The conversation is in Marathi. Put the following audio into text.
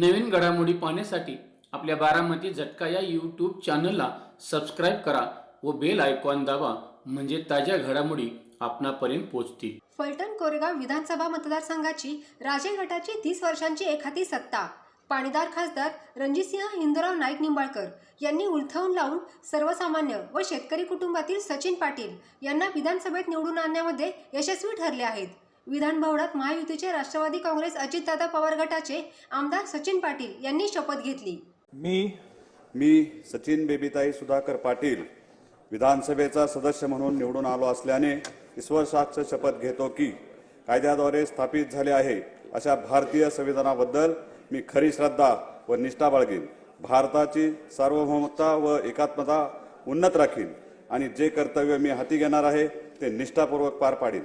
नवीन घडामोडी पाहण्यासाठी आपल्या बारामती झटका या यूट्यूब चॅनलला सबस्क्राईब करा व बेल आयकॉन दाबा म्हणजे ताज्या घडामोडी आपणापर्यंत पोहोचतील. फलटण कोरेगाव विधानसभा मतदारसंघाची राजे गटाची तीस वर्षांची एखादी सत्ता. पाणीदार खासदार रणजितसिंह हिंदूराव नाईक निंबाळकर यांनी उलथवून लावून सर्वसामान्य व शेतकरी कुटुंबातील सचिन पाटील यांना विधानसभेत निवडून आणण्यामध्ये यशस्वी ठरले आहेत. विधान भवनात महायुतीचे राष्ट्रवादी काँग्रेस अजितदादा पवार गटाचे आमदार सचिन पाटील यांनी शपथ घेतली. मी मी सचिन बेबीताई सुधाकर पाटील विधानसभेचा सदस्य म्हणून निवडून आलो असल्याने ईश्वर साक्ष शपथ घेतो की कायद्याद्वारे स्थापित झाले आहे अशा भारतीय संविधानाबद्दल मी खरी श्रद्धा व निष्ठा बाळगीन. भारताची सार्वभौमता व एकात्मता उन्नत राखीन आणि जे कर्तव्य मी हाती घेणार आहे ते निष्ठापूर्वक पार पाडीन.